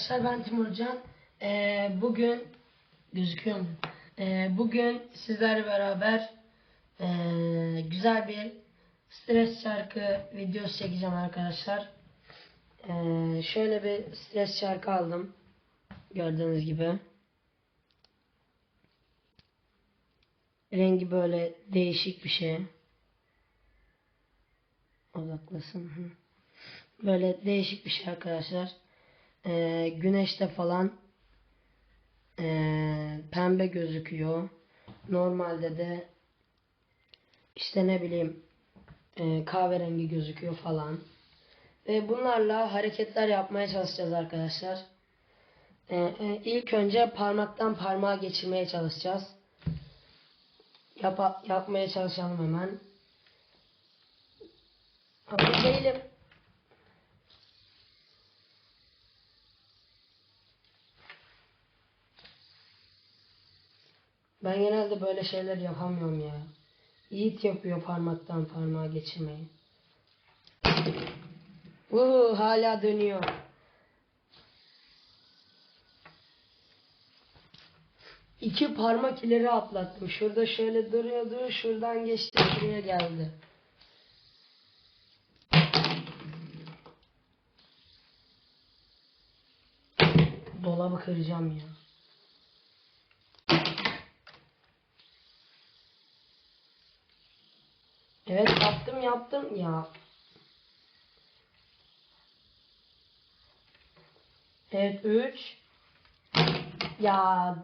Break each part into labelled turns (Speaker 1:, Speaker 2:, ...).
Speaker 1: arkadaşlar ben Timurcan. Ee, bugün gözüküyor mu? Ee, bugün sizlerle beraber ee, güzel bir stres şarkı videosu çekeceğim arkadaşlar. Ee, şöyle bir stres şarkı aldım. Gördüğünüz gibi. Rengi böyle değişik bir şey. Odaklasın. Böyle değişik bir şey arkadaşlar. Ee, güneşte falan ee, pembe gözüküyor. Normalde de işte ne bileyim ee, kahverengi gözüküyor falan. Ve bunlarla hareketler yapmaya çalışacağız arkadaşlar. Ee, e, ilk önce parmaktan parmağa geçirmeye çalışacağız. Yap yapmaya çalışalım hemen. Hazır değilim. Ben genelde böyle şeyler yapamıyorum ya. Yiğit yapıyor parmaktan parmağa geçirmeyi. Uhu hala dönüyor. İki parmak ileri atlattım. Şurada şöyle duruyordu. Şuradan geçti. Şuraya geldi. Dolabı kıracağım ya. Evet yaptım ya. Evet 3. Ya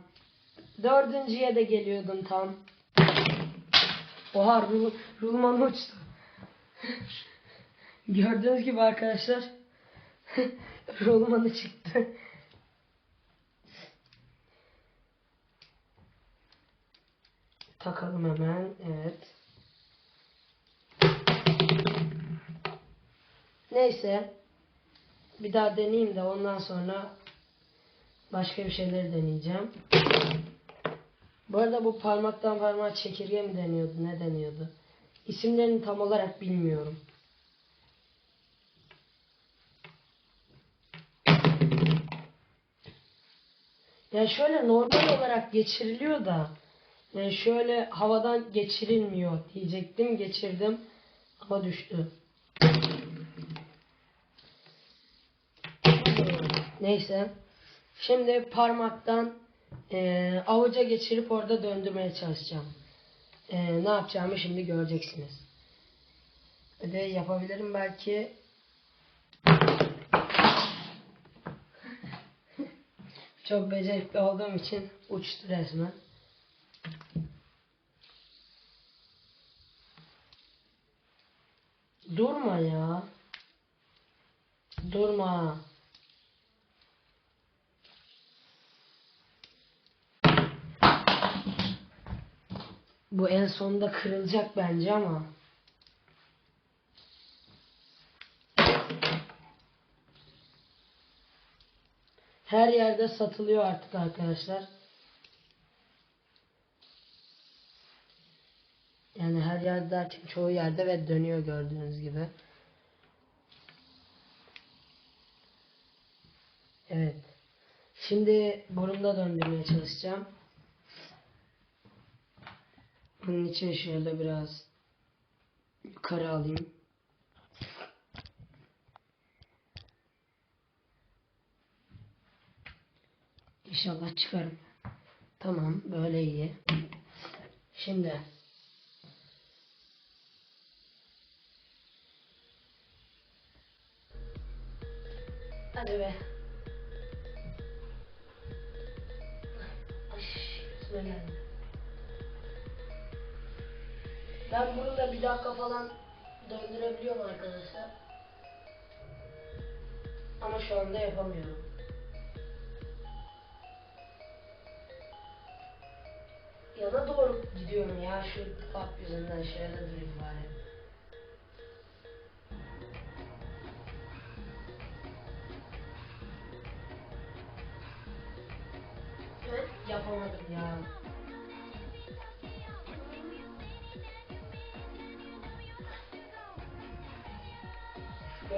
Speaker 1: dördüncüye de geliyordum tam. Oha rul, rulman uçtu. Gördüğünüz gibi arkadaşlar. Rulmanı çıktı. Takalım hemen. Evet. Neyse. Bir daha deneyeyim de ondan sonra başka bir şeyleri deneyeceğim. Bu arada bu parmaktan parmağa çekirge mi deniyordu, ne deniyordu? İsimlerini tam olarak bilmiyorum. Yani şöyle normal olarak geçiriliyor da yani şöyle havadan geçirilmiyor diyecektim. Geçirdim ama düştü. Neyse. Şimdi parmaktan e, avuca geçirip orada döndürmeye çalışacağım. E, ne yapacağımı şimdi göreceksiniz. Ve de yapabilirim belki. Çok becerikli olduğum için uçtu resmen. Durma ya. Durma. Bu en sonunda kırılacak bence ama. Her yerde satılıyor artık arkadaşlar. Yani her yerde derken çoğu yerde ve dönüyor gördüğünüz gibi. Evet. Şimdi burunda döndürmeye çalışacağım. Bunun için şöyle biraz yukarı alayım. İnşallah çıkarım. Tamam böyle iyi. Şimdi Hadi be. Ay, geldi. Ben bunu da bir dakika falan döndürebiliyorum arkadaşlar. Ama şu anda yapamıyorum. Yana doğru gidiyorum ya şu bak yüzünden şöyle durayım bari. Evet, yapamadım ya.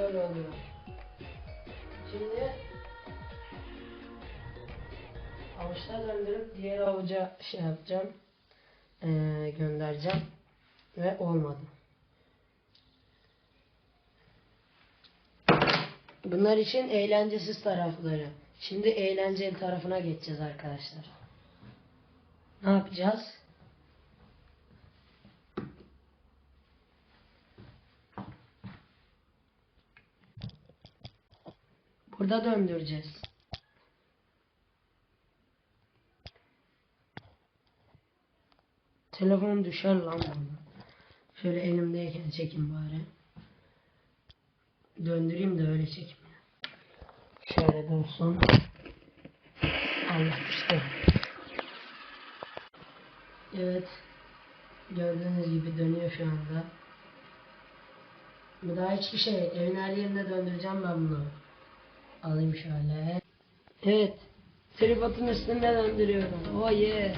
Speaker 1: Böyle oluyor. Şimdi avuçta döndürüp diğer avuca şey yapacağım. Ee, göndereceğim. Ve olmadı. Bunlar için eğlencesiz tarafları. Şimdi eğlenceli tarafına geçeceğiz arkadaşlar. Ne yapacağız? Burada döndüreceğiz. Telefon düşer lan bana. Şöyle elimdeyken çekin bari. Döndüreyim de öyle çekeyim. Şöyle dönsün. Allah işte. Evet. Gördüğünüz gibi dönüyor şu anda. Bu daha hiçbir şey. Evin her yerinde döndüreceğim ben bunu. Alayım şöyle. Evet. Tripodun üstünde döndürüyorum. Oh yeah.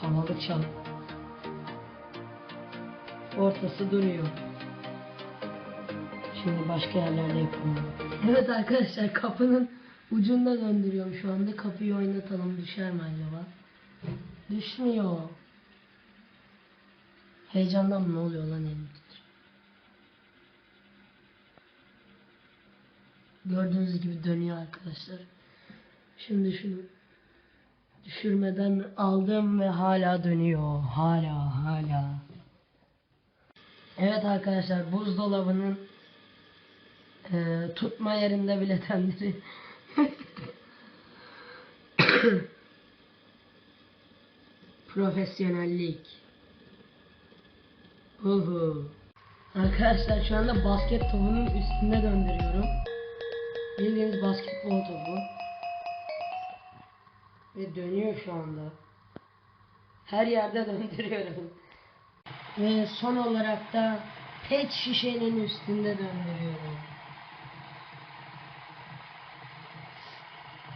Speaker 1: Havalı çal. Ortası duruyor. Şimdi başka yerlerde yapalım. Evet arkadaşlar kapının ucunda döndürüyorum şu anda. Kapıyı oynatalım. Düşer mi acaba? Düşmüyor. Heyecandan mı oluyor lan elim. Gördüğünüz gibi dönüyor arkadaşlar. Şimdi şunu düşürmeden aldım ve hala dönüyor. Hala hala. Evet arkadaşlar buzdolabının e, tutma yerinde bile tendiri. Profesyonellik. Uhu. Arkadaşlar şu anda basket topunun üstünde döndürüyorum. Bildiğiniz basketbol topu. Ve dönüyor şu anda. Her yerde döndürüyorum. Ve son olarak da pet şişenin üstünde döndürüyorum.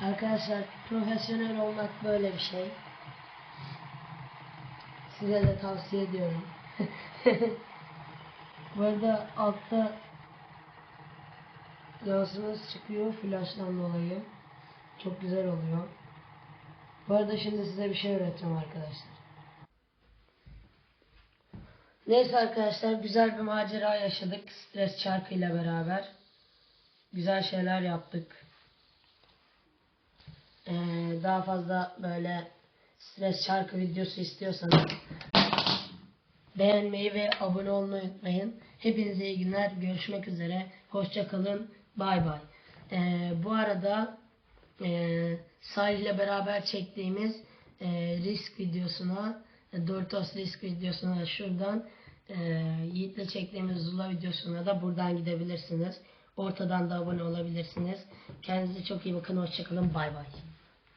Speaker 1: Arkadaşlar profesyonel olmak böyle bir şey. Size de tavsiye ediyorum. Bu arada altta yansımız çıkıyor flashdan dolayı. Çok güzel oluyor. Bu arada şimdi size bir şey öğreteceğim arkadaşlar. Neyse arkadaşlar güzel bir macera yaşadık stres çarkıyla beraber. Güzel şeyler yaptık. Ee, daha fazla böyle stres çarkı videosu istiyorsanız beğenmeyi ve abone olmayı unutmayın. Hepinize iyi günler. Görüşmek üzere. Hoşça kalın. Bay bay. Ee, bu arada e, sahille beraber çektiğimiz e, risk videosuna e, Doritos risk videosuna da şuradan e, Yiğit'le çektiğimiz Zula videosuna da buradan gidebilirsiniz. Ortadan da abone olabilirsiniz. Kendinize çok iyi bakın. Hoşçakalın. Bay bay.